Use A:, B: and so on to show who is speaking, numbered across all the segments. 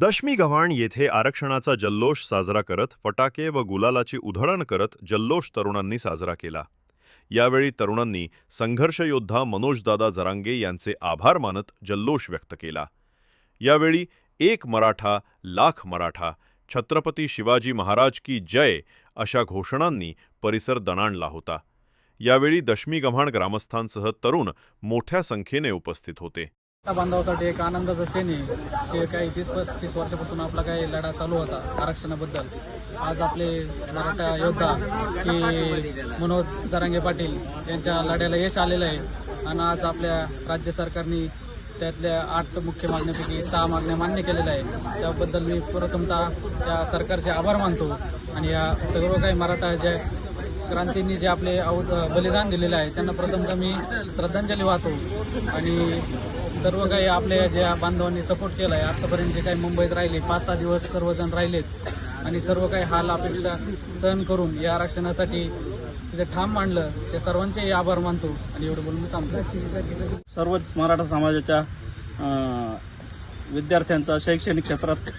A: दशमी गव्हाण येथे आरक्षणाचा जल्लोष साजरा करत फटाके व गुलालाची उधळण करत जल्लोष तरुणांनी साजरा केला. यावेळी तरुणांनी संघर्षयोद्धा मनोजदादा जरांगे यांचे आभार मानत जल्लोष व्यक्त केला. यावेळी एक मराठा लाख मराठा छत्रपती शिवाजी महाराज की जय अशा घोषणांनी परिसर दणाणला होता. यावेळी दशमी गव्हाण ग्रामस्थांसह तरुण मोठ्या संख्येने उपस्थित होते.
B: बांधवासाठी एक आनंदाचा क्षण आहे. ते काही तीस पस्तीस वर्षापासून आपला काही लढा चालू होता आरक्षणाबद्दल. आज आपले मराठा योद्धा की मनोज जरांगे पाटील यांच्या लढ्याला यश आलेलं आहे. आणि आज आपल्या राज्य सरकारने त्यातल्या आठ मुख्य मागण्यापैकी सहा मागण्या मान्य केलेल्या आहे त्याबद्दल मी प्रथमतः त्या सरकारचे आभार मानतो. आणि या सर्व काही मराठा ज्या क्रांतींनी जे आपले बलिदान दिलेलं आहे त्यांना प्रथमतः मी श्रद्धांजली वाहतो. आणि सर्व काही आपल्या ज्या बांधवांनी सपोर्ट केला आहे आतापर्यंत जे काही मुंबईत राहिले पाच सहा दिवस सर्वजण राहिलेत. आणि सर्व काही हाल अपेक्षा सहन करून या आरक्षणासाठी तिथे ठाम मांडलं त्या सर्वांचे आभार मानतो. आणि एवढं बोलून मी थांबतो
C: सर्वच मराठा समाजाच्या विद्यार्थ्यांचा शैक्षणिक क्षेत्रात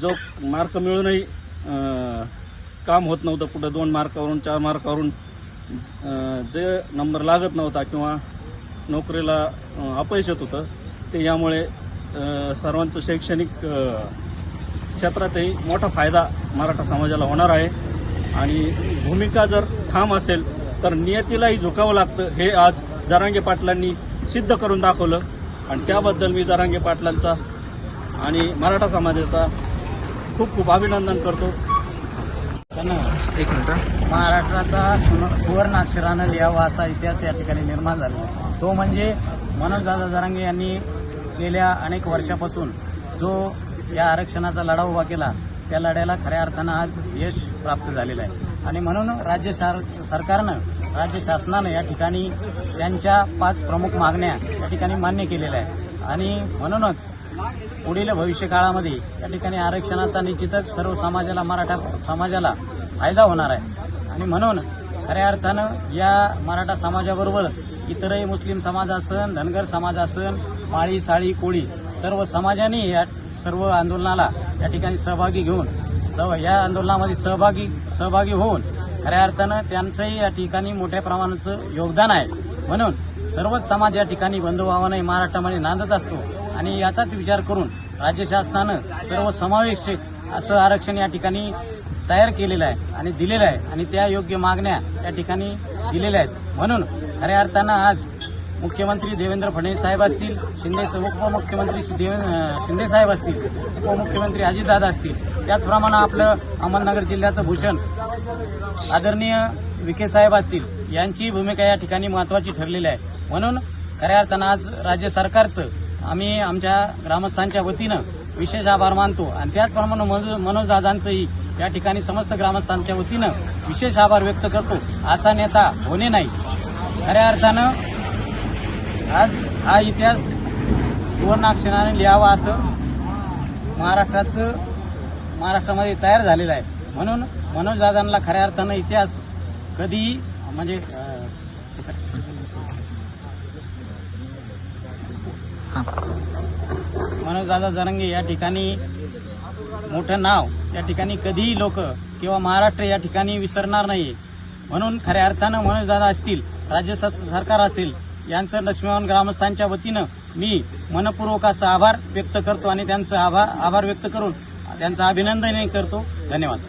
C: जो मार्क मिळूनही काम होत नव्हतं कुठं दोन मार्कावरून चार मार्कावरून जे नंबर लागत नव्हता किंवा नोकरीला अपयश येत होतं. ते यामुळे सर्वांचं शैक्षणिक क्षेत्रातही मोठा फायदा मराठा समाजाला होणार आहे. आणि भूमिका जर ठाम असेल तर नियतीलाही झुकावं लागतं हे आज जरांगे पाटलांनी सिद्ध करून दाखवलं. आणि त्याबद्दल मी जरांगे पाटलांचा आणि मराठा समाजाचा खूप खूप अभिनंदन करतो.
B: एक मिनिट
D: महाराष्ट्राचा सुन- सुवर्ण अक्षरानं लिहावा असा इतिहास या ठिकाणी निर्माण झाला आहे. तो म्हणजे मनोजदादा जरांगे यांनी गेल्या अनेक वर्षापासून जो या आरक्षणाचा लढा उभा केला त्या लढ्याला खऱ्या अर्थानं आज यश प्राप्त झालेलं आहे. आणि म्हणून राज्य शार सरकारनं राज्य शासनानं या ठिकाणी त्यांच्या पाच प्रमुख मागण्या या ठिकाणी मान्य केलेल्या आहेत. आणि म्हणूनच पुढील भविष्य काळामध्ये या ठिकाणी आरक्षणाचा निश्चितच सर्व समाजाला मराठा समाजाला फायदा होणार आहे. आणि म्हणून खऱ्या अर्थानं या मराठा समाजाबरोबर इतरही मुस्लिम समाज असन धनगर समाज असन माळी साळी कोळी सर्व समाजाने या सर्व आंदोलनाला या ठिकाणी सहभागी घेऊन सह या आंदोलनामध्ये सहभागी सहभागी होऊन खऱ्या अर्थानं त्यांचंही या ठिकाणी मोठ्या प्रमाणाचं योगदान आहे. म्हणून सर्वच समाज या ठिकाणी बंधुभावाने महाराष्ट्रामध्ये नांदत असतो आणि याचाच विचार करून राज्य शासनानं सर्व समावेशक असं आरक्षण या ठिकाणी तयार केलेलं आहे आणि दिलेलं आहे आणि त्या योग्य मागण्या या ठिकाणी दिलेल्या आहेत. म्हणून खऱ्या अर्थानं आज मुख्यमंत्री देवेंद्र फडणवीस साहेब असतील शिंदे उपमुख्यमंत्री देवेंद्र शिंदे साहेब असतील उपमुख्यमंत्री अजितदादा असतील त्याचप्रमाणे आपलं अहमदनगर जिल्ह्याचं भूषण आदरणीय विखे साहेब असतील यांची भूमिका या ठिकाणी महत्वाची ठरलेली आहे. म्हणून खऱ्या अर्थानं आज राज्य सरकारचं आम्ही आमच्या ग्रामस्थांच्या वतीनं विशेष आभार मानतो. आणि त्याचप्रमाणे मनोज मनोजदादांचंही या ठिकाणी समस्त ग्रामस्थांच्या वतीनं विशेष आभार व्यक्त करतो. असा नेता होणे नाही. खऱ्या अर्थानं आज हा इतिहास सुवर्णाक्षराने लिहावा असं महाराष्ट्राचं महाराष्ट्रामध्ये तयार झालेलं आहे. म्हणून मनोजदादांना खऱ्या अर्थानं इतिहास कधीही म्हणजे मनोजदादा जरंगे या ठिकाणी मोठं नाव या ठिकाणी कधीही लोक किंवा महाराष्ट्र या ठिकाणी विसरणार नाही म्हणून खऱ्या अर्थानं मनोजदादा असतील राज्य सरकार असेल यांचं लक्ष्मीवन ग्रामस्थांच्या वतीनं मी मनपूर्वक असा आभार व्यक्त करतो आणि त्यांचं आभार आभार व्यक्त करून त्यांचं अभिनंदनही करतो. धन्यवाद.